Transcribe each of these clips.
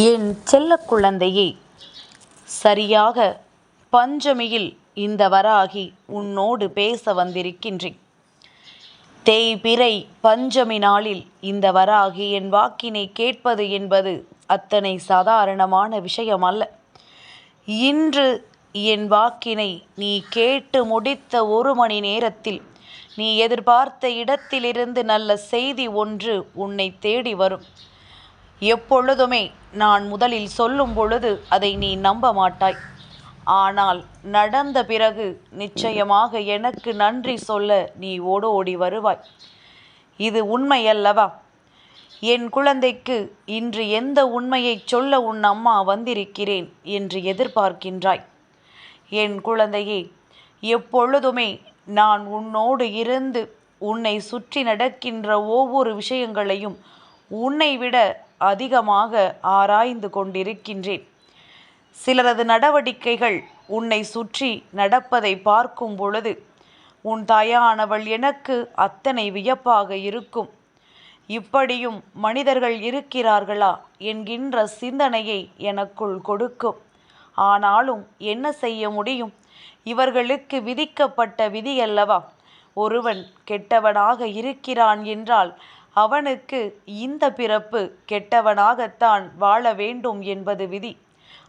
என் செல்ல குழந்தையே சரியாக பஞ்சமியில் இந்த வராகி உன்னோடு பேச வந்திருக்கின்றேன். தேய்பிறை பஞ்சமி நாளில் இந்த வராகி என் வாக்கினை கேட்பது என்பது அத்தனை சாதாரணமான விஷயம் அல்ல இன்று என் வாக்கினை நீ கேட்டு முடித்த ஒரு மணி நேரத்தில் நீ எதிர்பார்த்த இடத்திலிருந்து நல்ல செய்தி ஒன்று உன்னை தேடி வரும். எப்பொழுதுமே நான் முதலில் சொல்லும் பொழுது அதை நீ நம்ப மாட்டாய். ஆனால் நடந்த பிறகு நிச்சயமாக எனக்கு நன்றி சொல்ல நீ ஓடோடி வருவாய். இது உண்மையல்லவா? என் குழந்தைக்கு இன்று எந்த உண்மையைச் சொல்ல உன் அம்மா வந்திருக்கிறேன் என்று எதிர்பார்க்கின்றாய். என் குழந்தையே எப்பொழுதுமே நான் உன்னோடு இருந்து உன்னை சுற்றி நடக்கின்ற ஒவ்வொரு விஷயங்களையும் உன்னை விட அதிகமாக ஆராய்ந்து கொண்டிருக்கின்றேன். சிலரது நடவடிக்கைகள் உன்னை சுற்றி நடப்பதை பார்க்கும் பொழுது உன் தாயானவள் எனக்கு அத்தனை வியப்பாக இருக்கும். இப்படியும் மனிதர்கள் இருக்கிறார்களா? என்கின்ற சிந்தனையை எனக்குள் கொடுக்கும். ஆனாலும் என்ன செய்ய முடியும்? இவர்களுக்கு விதிக்கப்பட்ட விதியல்லவா? ஒருவன் கெட்டவனாக இருக்கிறான் என்றால் அவனுக்கு இந்த பிறப்பு கெட்டவனாகத்தான் வாழ வேண்டும் என்பது விதி.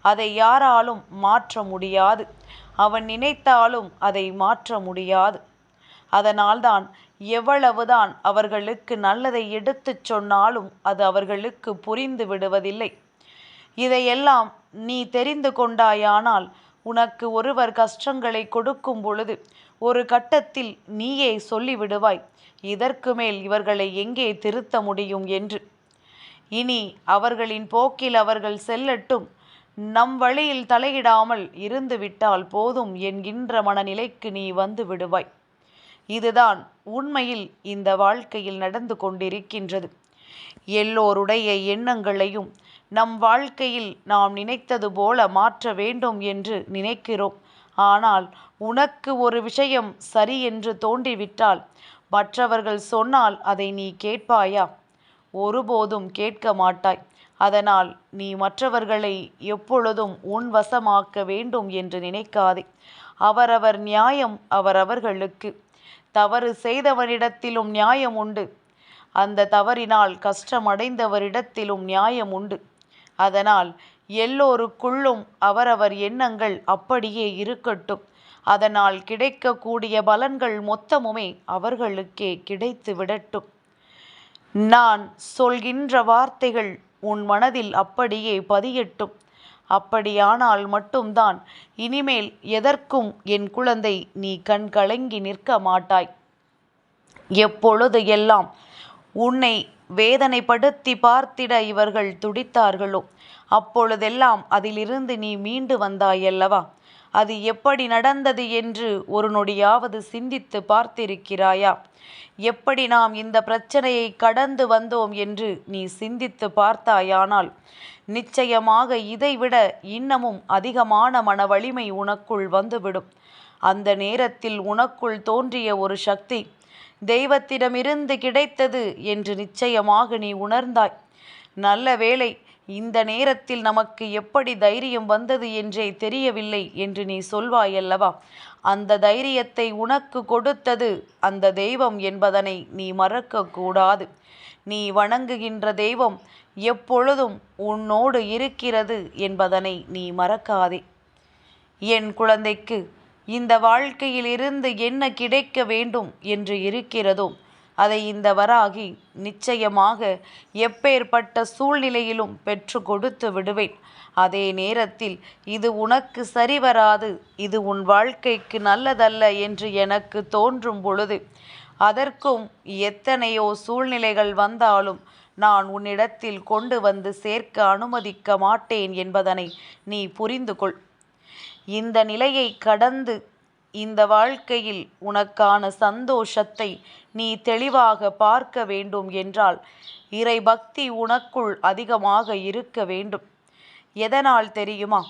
அதை யாராலும் மாற்ற முடியாது. அவன் நினைத்தாலும் அதை மாற்ற முடியாது. அதனால்தான் எவ்வளவுதான் அவர்களுக்கு நல்லதை எடுத்துச் சொன்னாலும் அது அவர்களுக்கு புரிந்து விடுவதில்லை. இதையெல்லாம் நீ தெரிந்து கொண்டாயானால் உனக்கு ஒருவர் கஷ்டங்களை கொடுக்கும் பொழுது ஒரு கட்டத்தில் நீயே சொல்லிவிடுவாய். இதற்கு மேல் இவர்களை எங்கே திருத்த முடியும் என்று. இனி அவர்களின் போக்கில் அவர்கள் செல்லட்டும். நம் வழியில் தலையிடாமல் இருந்துவிட்டால் போதும் என்கின்ற மனநிலைக்கு நீ வந்து விடுவாய். இதுதான் உண்மையில் இந்த வாழ்க்கையில் நடந்து கொண்டிருக்கின்றது. எல்லோருடைய எண்ணங்களையும் நம் வாழ்க்கையில் நாம் நினைத்தது போல மாற்ற வேண்டும் என்று நினைக்கிறோம். ஆனால் உனக்கு ஒரு விஷயம் சரி என்று தோன்றிவிட்டால் மற்றவர்கள் சொன்னால் அதை நீ கேட்பாயா? ஒருபோதும் கேட்க மாட்டாய். அதனால் நீ மற்றவர்களை எப்பொழுதும் உன் வசமாக்க வேண்டும் என்று நினைக்காதே. அவரவர் நியாயம் அவரவர்களுக்கு. தவறு செய்தவனிடத்திலும் நியாயம் உண்டு. அந்த தவறினால் கஷ்டமடைந்தவரிடத்திலும் நியாயம் உண்டு. அதனால் எல்லோருக்குள்ளும் அவரவர் எண்ணங்கள் அப்படியே இருக்கட்டும். அதனால் கிடைக்கக்கூடிய பலன்கள் மொத்தமுமே அவர்களுக்கே கிடைத்து விடட்டும் நான் சொல்கின்ற வார்த்தைகள் உன் மனதில் அப்படியே பதியட்டும். அப்படியானால் மட்டும்தான் இனிமேல் எதற்கும் என் குழந்தை நீ கண் கலங்கி நிற்க மாட்டாய். எப்பொழுது எல்லாம் உன்னை வேதனைப்படுத்தி பார்த்திட இவர்கள் துடித்தார்களோ அப்பொழுதெல்லாம் அதிலிருந்து நீ மீண்டு வந்தாயல்லவா? அது எப்படி நடந்தது என்று ஒரு நொடியாவது சிந்தித்து பார்த்திருக்கிறாயா? எப்படி நாம் இந்த பிரச்சனையை கடந்து வந்தோம் என்று நீ சிந்தித்து பார்த்தாயானால் நிச்சயமாக இதைவிட இன்னமும் அதிகமான மன வலிமை உனக்குள் வந்துவிடும். அந்த நேரத்தில் உனக்குள் தோன்றிய ஒரு சக்தி தெய்வத்திடமிருந்து கிடைத்தது என்று நிச்சயமாக நீ உணர்ந்தாய். நல்ல வேளை இந்த நேரத்தில் நமக்கு எப்படி தைரியம் வந்தது என்றே தெரியவில்லை என்று நீ சொல்வாயல்லவா? அந்த தைரியத்தை உனக்கு கொடுத்தது அந்த தெய்வம் என்பதனை நீ மறக்கக்கூடாது. நீ வணங்குகின்ற தெய்வம் எப்பொழுதும் உன்னோடு இருக்கிறது என்பதனை நீ மறக்காதே. என் குழந்தைக்கு இந்த வாழ்க்கையில் இருந்து என்ன கிடைக்க வேண்டும் என்று இருக்கிறதோ அதை இந்த வராகி நிச்சயமாக எப்பேற்பட்ட சூழ்நிலையிலும் பெற்று கொடுத்து விடுவேன். அதே நேரத்தில் இது உனக்கு சரிவராது இது உன் வாழ்க்கைக்கு நல்லதல்ல என்று எனக்கு தோன்றும் பொழுது அதற்கும் எத்தனையோ சூழ்நிலைகள் வந்தாலும் நான் உன்னிடத்தில் கொண்டு வந்து சேர்க்க அனுமதிக்க மாட்டேன் என்பதனை நீ புரிந்து கொள் இந்த நிலையை கடந்து இந்த வாழ்க்கையில் உனக்கான சந்தோஷத்தை நீ தெளிவாக பார்க்க வேண்டும் என்றால் இறை பக்தி உனக்குள் அதிகமாக இருக்க வேண்டும். எதனால் தெரியுமா?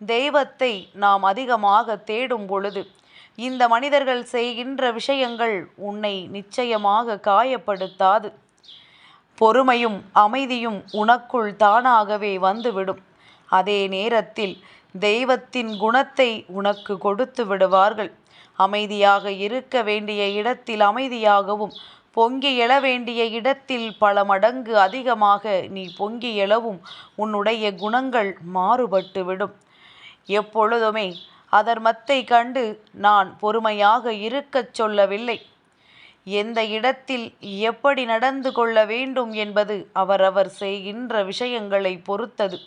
தெய்வத்தை நாம் அதிகமாக தேடும் பொழுது இந்த மனிதர்கள் செய்கின்ற விஷயங்கள் உன்னை நிச்சயமாக காயப்படுத்தாது. பொறுமையும் அமைதியும் உனக்குள் தானாகவே வந்துவிடும். அதே நேரத்தில் தெய்வத்தின் குணத்தை உனக்கு கொடுத்து விடுவார்கள். அமைதியாக இருக்க வேண்டிய இடத்தில் அமைதியாகவும் பொங்கி எழ வேண்டிய இடத்தில் பல மடங்கு அதிகமாக நீ பொங்கி எழவும் உன்னுடைய குணங்கள் மாறுபட்டுவிடும். எப்பொழுதுமே அதர்மத்தை கண்டு நான் பொறுமையாக இருக்கச் சொல்லவில்லை. எந்த இடத்தில் எப்படி நடந்து கொள்ள வேண்டும் என்பது அவரவர் செய்கின்ற விஷயங்களை பொறுத்தது.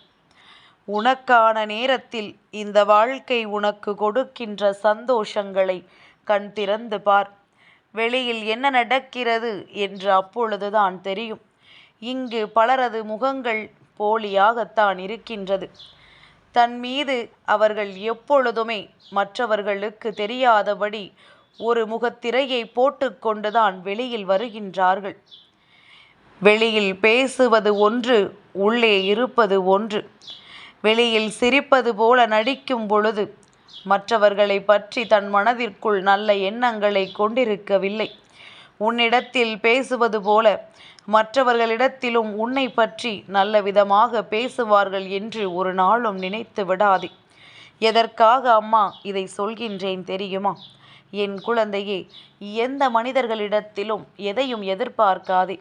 உனக்கான நேரத்தில் இந்த வாழ்க்கை உனக்கு கொடுக்கின்ற சந்தோஷங்களை கண் திறந்து பார். வெளியில் என்ன நடக்கிறது என்று அப்பொழுதுதான் தெரியும். இங்கு பலரது முகங்கள் போலியாகத்தான் இருக்கின்றது. தன் மீது அவர்கள் எப்பொழுதுமே மற்றவர்களுக்கு தெரியாதபடி ஒரு முகத்திரையை போட்டுக்கொண்டுதான் வெளியில் வருகின்றார்கள். வெளியில் பேசுவது ஒன்று உள்ளே இருப்பது ஒன்று. வெளியில் சிரிப்பது போல நடிக்கும் பொழுது மற்றவர்களை பற்றி தன் மனதிற்குள் நல்ல எண்ணங்களை கொண்டிருக்கவில்லை. உன்னிடத்தில் பேசுவது போல மற்றவர்களிடத்திலும் உன்னை பற்றி நல்ல விதமாக பேசுவார்கள் என்று ஒரு நாளும் நினைத்து விடாதே. எதற்காக அம்மா இதை சொல்கின்றேன் தெரியுமா? என் குழந்தையே எந்த மனிதர்களிடத்திலும் எதையும் எதிர்பார்க்காதே.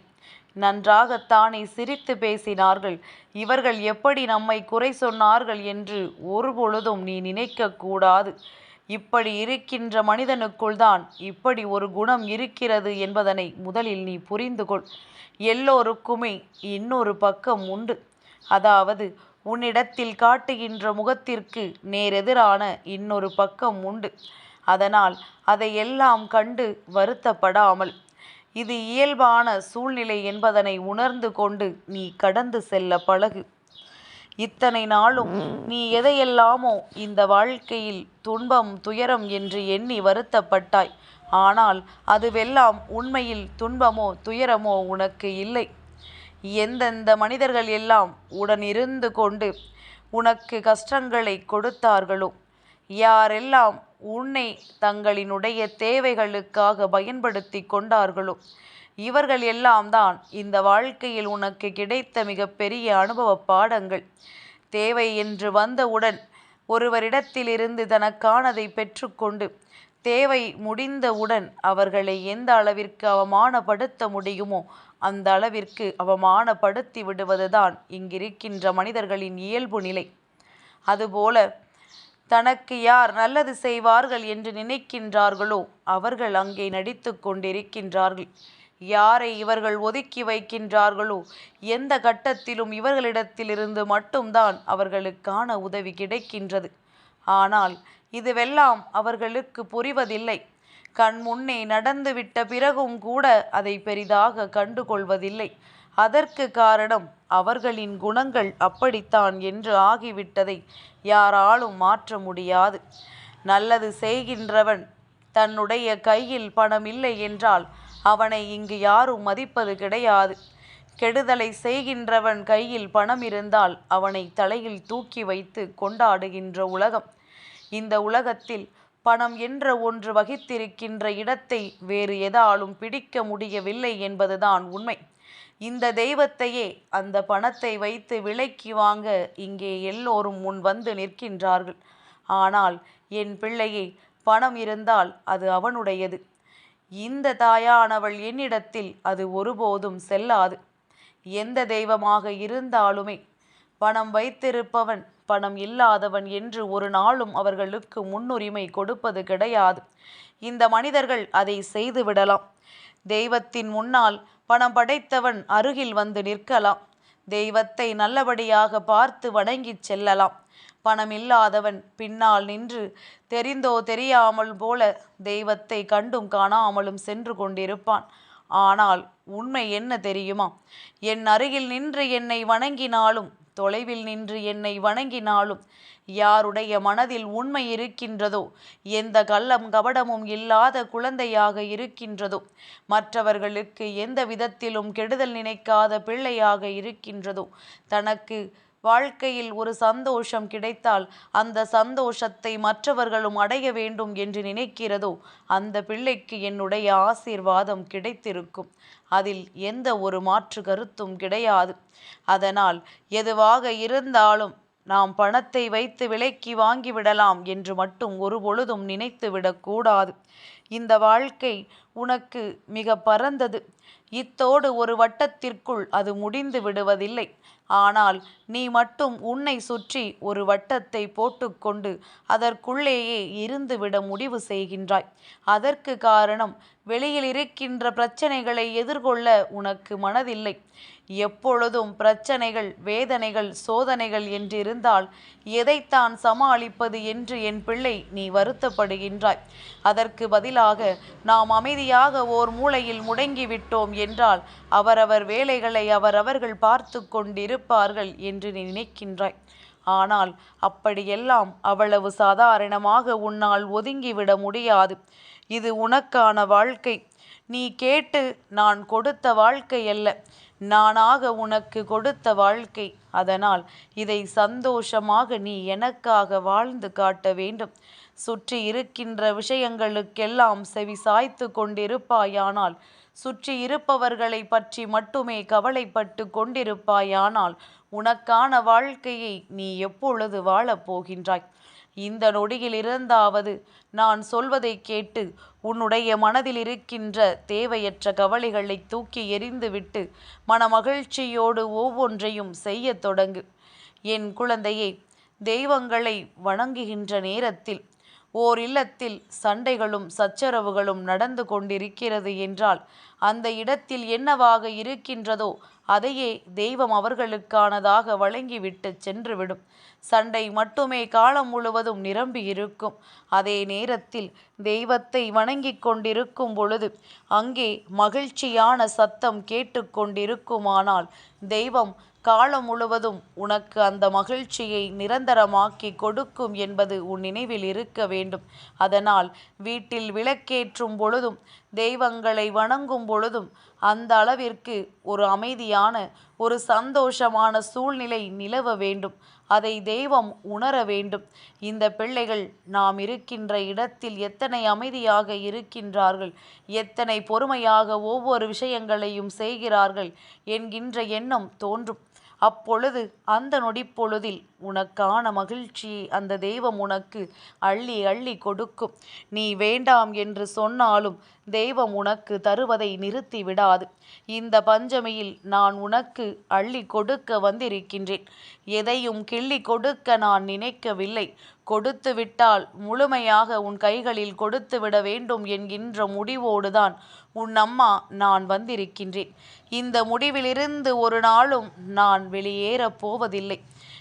நன்றாகத்தானே சிரித்து பேசினார்கள். இவர்கள் எப்படி நம்மை குறை சொன்னார்கள் என்று ஒருபொழுதும் நீ நினைக்கக்கூடாது இப்படி இருக்கின்ற மனிதனுக்குள் தான் இப்படி ஒரு குணம் இருக்கிறது என்பதனை முதலில் நீ புரிந்து கொள். எல்லோருக்குமே இன்னொரு பக்கம் உண்டு. அதாவது உன்னிடத்தில் காட்டுகின்ற முகத்திற்கு நேரெதிரான இன்னொரு பக்கம் உண்டு. அதனால் அதையெல்லாம் கண்டு வருத்தப்படாமல் இது இயல்பான சூழ்நிலை என்பதனை உணர்ந்து கொண்டு நீ கடந்து செல்ல பழகு. இத்தனை நாளும் நீ எதையெல்லாமோ இந்த வாழ்க்கையில் துன்பம் துயரம் என்று எண்ணி வருத்தப்பட்டாய். ஆனால் அதுவெல்லாம் உண்மையில் துன்பமோ துயரமோ உனக்கு இல்லை. எந்தெந்த மனிதர்கள் எல்லாம் உடனிருந்து கொண்டு உனக்கு கஷ்டங்களை கொடுத்தார்களோ யாரெல்லாம் உன்னை தங்களினுடைய தேவைகளுக்காக பயன்படுத்தி கொண்டார்களோ? இவர்கள் எல்லாம் தான் இந்த வாழ்க்கையில் உனக்கு கிடைத்த மிகப்பெரிய அனுபவ பாடங்கள். தேவை என்று வந்தவுடன் ஒருவரிடத்திலிருந்து தனக்கானதை பெற்றுக்கொண்டு தேவை முடிந்தவுடன் அவர்களை எந்த அளவிற்கு அவமானப்படுத்த முடியுமோ அந்த அளவிற்கு அவமானப்படுத்தி விடுவதுதான் இங்கிருக்கின்ற மனிதர்களின் இயல்பு நிலை. அதுபோல தனக்கு யார் நல்லது செய்வார்கள் என்று நினைக்கின்றார்களோ அவர்கள் அங்கே நடித்து கொண்டிருக்கின்றார்கள். யாரை இவர்கள் ஒதுக்கி வைக்கின்றார்களோ? எந்த கட்டத்திலும் இவர்களிடத்திலிருந்து மட்டும்தான் அவர்களுக்கான உதவி கிடைக்கின்றது. ஆனால் இதுவெல்லாம் அவர்களுக்கு புரிவதில்லை. கண் முன்னே நடந்துவிட்ட பிறகும் கூட அதை பெரிதாக கண்டுகொள்வதில்லை. அதற்கு காரணம் அவர்களின் குணங்கள் அப்படித்தான் என்று ஆகிவிட்டதை யாராலும் மாற்ற முடியாது. நல்லது செய்கின்றவன் தன்னுடைய கையில் பணம் இல்லை என்றால் அவனை இங்கு யாரும் மதிப்பது கிடையாது. கெடுதலை செய்கின்றவன் கையில் பணம் இருந்தால் அவனை தலையில் தூக்கி வைத்து கொண்டாடுகின்ற உலகம். இந்த உலகத்தில் பணம் என்ற ஒன்று வகித்திருக்கின்ற இடத்தை வேறு எதாலும் பிடிக்க முடியவில்லை என்பதுதான் உண்மை. இந்த தெய்வத்தையே அந்த பணத்தை வைத்து விலைக்கு வாங்க இங்கே எல்லோரும் முன் வந்து நிற்கின்றார்கள். ஆனால் என் பிள்ளையே பணம் இருந்தால் அது அவனுடையது. இந்த தாயானவள் என்னிடத்தில் அது ஒருபோதும் செல்லாது. எந்த தெய்வமாக இருந்தாலுமே பணம் வைத்திருப்பவன் பணம் இல்லாதவன் என்று ஒரு நாளும் அவர்களுக்கு முன்னுரிமை கொடுப்பது கிடையாது. இந்த மனிதர்கள் அதை செய்து விடலாம். தெய்வத்தின் முன்னால் பணம் படைத்தவன் அருகில் வந்து நிற்கலாம். தெய்வத்தை நல்லபடியாக பார்த்து வணங்கிச் செல்லலாம். பணம் இல்லாதவன் பின்னால் நின்று தெரிந்தோ தெரியாமல் போல தெய்வத்தை கண்டும் காணாமலும் சென்று கொண்டிருப்பான். ஆனால் உண்மை என்ன தெரியுமா? என் அருகில் நின்று என்னை வணங்கினாலும் தொலைவில் நின்று என்னை வணங்கினாலும் யாருடைய மனதில் உண்மை இருக்கின்றதோ எந்த கள்ளம் கபடமும் இல்லாத குழந்தையாக இருக்கின்றதோ மற்றவர்களுக்கு எந்த விதத்திலும் கெடுதல் நினைக்காத பிள்ளையாக இருக்கின்றதோ தனக்கு வாழ்க்கையில் ஒரு சந்தோஷம் கிடைத்தால் அந்த சந்தோஷத்தை மற்றவர்களும் அடைய வேண்டும் என்று நினைக்கிறதோ அந்த பிள்ளைக்கு என்னுடைய ஆசீர்வாதம் கிடைத்திருக்கும். அதில் எந்த ஒரு மாற்று கருத்தும் கிடையாது. அதனால் எதுவாக இருந்தாலும் நாம் பணத்தை வைத்து விலைக்கு வாங்கிவிடலாம் என்று மட்டும் ஒரு பொழுதும் நினைத்து விடக்கூடாது இந்த வாழ்க்கை உனக்கு மிக பரந்தது. இத்தோடு ஒரு வட்டத்திற்குள் அது முடிந்து விடுவதில்லை. ஆனால் நீ மட்டும் உன்னை சுற்றி ஒரு வட்டத்தை போட்டுக்கொண்டு அதற்குள்ளேயே இருந்துவிட முடிவு செய்கின்றாய். அதற்கு காரணம் வெளியில் இருக்கின்ற பிரச்சனைகளை எதிர்கொள்ள உனக்கு மனதில்லை. எப்பொழுதும் பிரச்சனைகள் வேதனைகள் சோதனைகள் என்றிருந்தால் எதைத்தான் சமாளிப்பது என்று என் பிள்ளை நீ வருத்தப்படுகின்றாய். அதற்கு பதிலாக நாம் அமைதியாக ஓர் மூலையில் முடங்கிவிட்டோம் என்றால் அவரவர் வேலைகளை அவரவர்கள் பார்த்து கொண்டிருப்பார்கள் என்று நீ நினைக்கின்றாய். ஆனால் அப்படியெல்லாம் அவ்வளவு சாதாரணமாக உன்னால் ஒதுங்கிவிட முடியாது. இது உனக்கான வாழ்க்கை. நீ கேட்டு நான் கொடுத்த வாழ்க்கை அல்ல. நானாக உனக்கு கொடுத்த வாழ்க்கை. அதனால் இதை சந்தோஷமாக நீ எனக்காக வாழ்ந்து காட்ட வேண்டும். சுற்றி இருக்கின்ற விஷயங்களுக்கெல்லாம் செவி சாய்த்து கொண்டிருப்பாயானால் சுற்றி இருப்பவர்களை பற்றி மட்டுமே கவலைப்பட்டு கொண்டிருப்பாயானால் உனக்கான வாழ்க்கையை நீ எப்பொழுது வாழப் போகின்றாய்? இந்த நொடியில் இருந்தாவது நான் சொல்வதை கேட்டு உன்னுடைய மனதில் இருக்கின்ற தேவையற்ற கவலைகளை தூக்கி எறிந்துவிட்டு மனமகிழ்ச்சியோடு ஒவ்வொன்றையும் செய்ய தொடங்கு. என் குழந்தையே தெய்வங்களை வணங்குகின்ற நேரத்தில் ஓர் இல்லத்தில் சண்டைகளும் சச்சரவுகளும் நடந்து கொண்டிருக்கிறது என்றால் அந்த இடத்தில் என்னவாக இருக்கின்றதோ அதையே தெய்வம் அவர்களுக்கானதாக வழங்கிவிட்டு சென்றுவிடும். சண்டை மட்டுமே காலம் முழுவதும் நிரம்பி இருக்கும் அதே நேரத்தில் தெய்வத்தை வணங்கி கொண்டிருக்கும் பொழுது அங்கே மகிழ்ச்சியான சத்தம் கேட்டுக்கொண்டிருக்குமானால் தெய்வம் காலம் முழுவதும் உனக்கு அந்த மகிழ்ச்சியை நிரந்தரமாக்கி கொடுக்கும் என்பது உன் நினைவில் இருக்க வேண்டும். அதனால் வீட்டில் விளக்கேற்றும் பொழுதும் தெய்வங்களை வணங்கும் பொழுதும் அந்த அளவிற்கு ஒரு அமைதியான ஒரு சந்தோஷமான சூழ்நிலை நிலவ வேண்டும். அதை தெய்வம் உணர வேண்டும். இந்த பிள்ளைகள் நாம் இருக்கின்ற இடத்தில் எத்தனை அமைதியாக இருக்கின்றார்கள் எத்தனை பொறுமையாக ஒவ்வொரு விஷயங்களையும் செய்கிறார்கள் என்கின்ற எண்ணம் தோன்றும். அப்பொழுது அந்த நொடிப்பொழுதில் உனக்கான மகிழ்ச்சியை அந்த தெய்வம் உனக்கு அள்ளி அள்ளி கொடுக்கும். நீ வேண்டாம் என்று சொன்னாலும் தெய்வம் உனக்கு தருவதை நிறுத்தி விடாது. இந்த பஞ்சமியில் நான் உனக்கு அள்ளி கொடுக்க வந்திருக்கின்றேன். எதையும் கிள்ளி கொடுக்க நான் நினைக்கவில்லை. கொடுத்து விட்டால் முழுமையாக உன் கைகளில் கொடுத்து விட வேண்டும் என்கின்ற முடிவோடுதான் உன் அம்மா நான் வந்திருக்கின்றேன். இந்த முடிவிலிருந்து ஒரு நாளும் நான் வெளியேறப் போவதில்லை.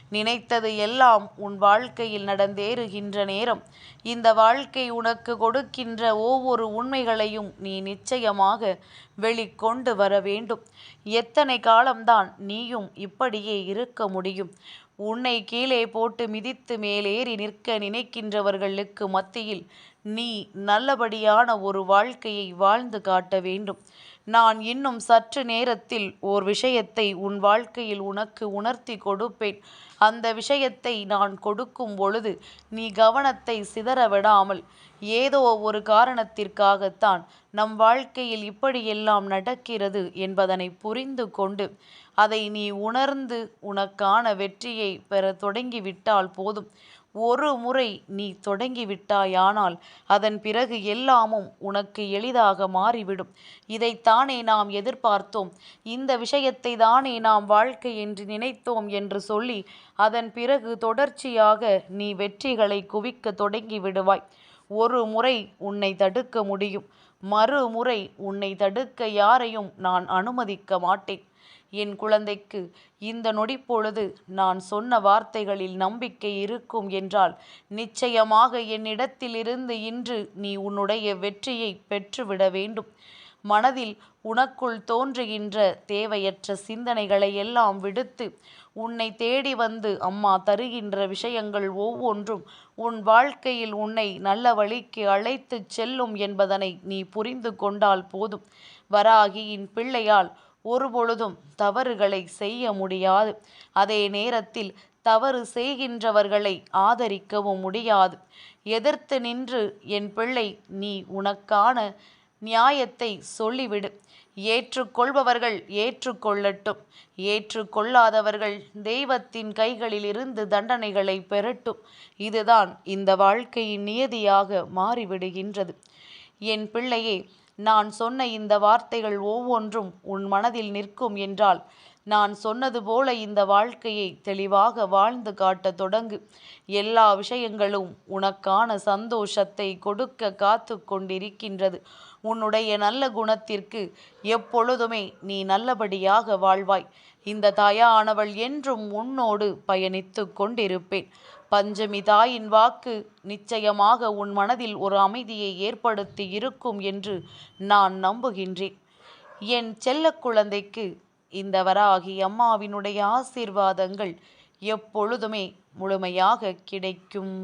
நினைத்தது எல்லாம் உன் வாழ்க்கையில் நடந்தேறுகின்ற நேரம். இந்த வாழ்க்கை உனக்கு கொடுக்கின்ற ஒவ்வொரு உண்மைகளையும் நீ நிச்சயமாக வெளிக்கொண்டு வர வேண்டும். எத்தனை காலம்தான் நீயும் இப்படியே இருக்க முடியும்? உன்னை கீழே போட்டு மிதித்து மேலேறி நிற்க நினைக்கின்றவர்களுக்கு மத்தியில் நீ நல்லபடியான ஒரு வாழ்க்கையை வாழ்ந்து காட்ட வேண்டும். நான் இன்னும் சற்று நேரத்தில் ஓர் விஷயத்தை உன் வாழ்க்கையில் உனக்கு உணர்த்தி கொடுப்பேன். அந்த விஷயத்தை நான் கொடுக்கும் பொழுது நீ கவனத்தை சிதற விடாமல் ஏதோ ஒரு காரணத்திற்காகத்தான் நம் வாழ்க்கையில் இப்படியெல்லாம் நடக்கிறது என்பதனை புரிந்து கொண்டு அதை நீ உணர்ந்து உனக்கான வெற்றியை பெற தொடங்கிவிட்டால் போதும். ஒரு முறை நீ தொடங்கிவிட்டாயானால் அதன் பிறகு எல்லாமும் உனக்கு எளிதாக மாறிவிடும். இதைத்தானே நாம் எதிர்பார்த்தோம். இந்த விஷயத்தை தானே நாம் வாழ்க்கை என்று நினைத்தோம் என்று சொல்லி அதன் பிறகு தொடர்ச்சியாக நீ வெற்றிகளை குவிக்க தொடங்கி விடுவாய். ஒரு முறை உன்னை தடுக்க முடியும். மறுமுறை உன்னை தடுக்க யாரையும் நான் அனுமதிக்க மாட்டேன். என் குழந்தைக்கு இந்த நொடிப்பொழுது நான் சொன்ன வார்த்தைகளில் நம்பிக்கை இருக்கும் என்றால் நிச்சயமாக என்னிடத்திலிருந்து இன்று நீ உன்னுடைய வெற்றியை பெற்றுவிட வேண்டும். மனதில் உனக்குள் தோன்றுகின்ற தேவையற்ற சிந்தனைகளை எல்லாம் விடுத்து உன்னை தேடி வந்து அம்மா தருகின்ற விஷயங்கள் ஒவ்வொன்றும் உன் வாழ்க்கையில் உன்னை நல்ல வழிக்கு அழைத்துச் செல்லும் என்பதனை நீ புரிந்து கொண்டால் போதும். வராகியின் பிள்ளையால் ஒருபொழுதும் தவறுகளை செய்ய முடியாது. அதே நேரத்தில் தவறு செய்கின்றவர்களை ஆதரிக்கவும் முடியாது. எதிர்த்து நின்று என் பிள்ளை நீ உனக்கான நியாயத்தை சொல்லிவிடு. ஏற்றுக்கொள்பவர்கள் ஏற்றுக்கொள்ளட்டும். ஏற்றுக்கொள்ளாதவர்கள் தெய்வத்தின் கைகளிலிருந்து தண்டனைகளை பெறட்டும். இதுதான் இந்த வாழ்க்கையின் நியதியாக மாறிவிடுகின்றது. என் பிள்ளையே நான் சொன்ன இந்த வார்த்தைகள் ஒவ்வொன்றும் உன் மனதில் நிற்கும் என்றால் நான் சொன்னது போல இந்த வாழ்க்கையை தெளிவாக வாழ்ந்து காட்ட தொடங்கு. எல்லா விஷயங்களும் உனக்கான சந்தோஷத்தை கொடுக்க காத்து கொண்டிருக்கின்றது. உன்னுடைய நல்ல குணத்திற்கு எப்பொழுதுமே நீ நல்லபடியாக வாழ்வாய். இந்த தாயானவள் என்றும் உன்னோடு பயணித்து கொண்டிருப்பேன். பஞ்சமி தாயின் வாக்கு நிச்சயமாக உன் மனதில் ஒரு அமைதியை ஏற்படுத்தி இருக்கும் என்று நான் நம்புகின்றேன். என் செல்ல குழந்தைக்கு இந்த வராகி அம்மாவினுடைய ஆசீர்வாதங்கள் எப்பொழுதுமே முழுமையாக கிடைக்கும்.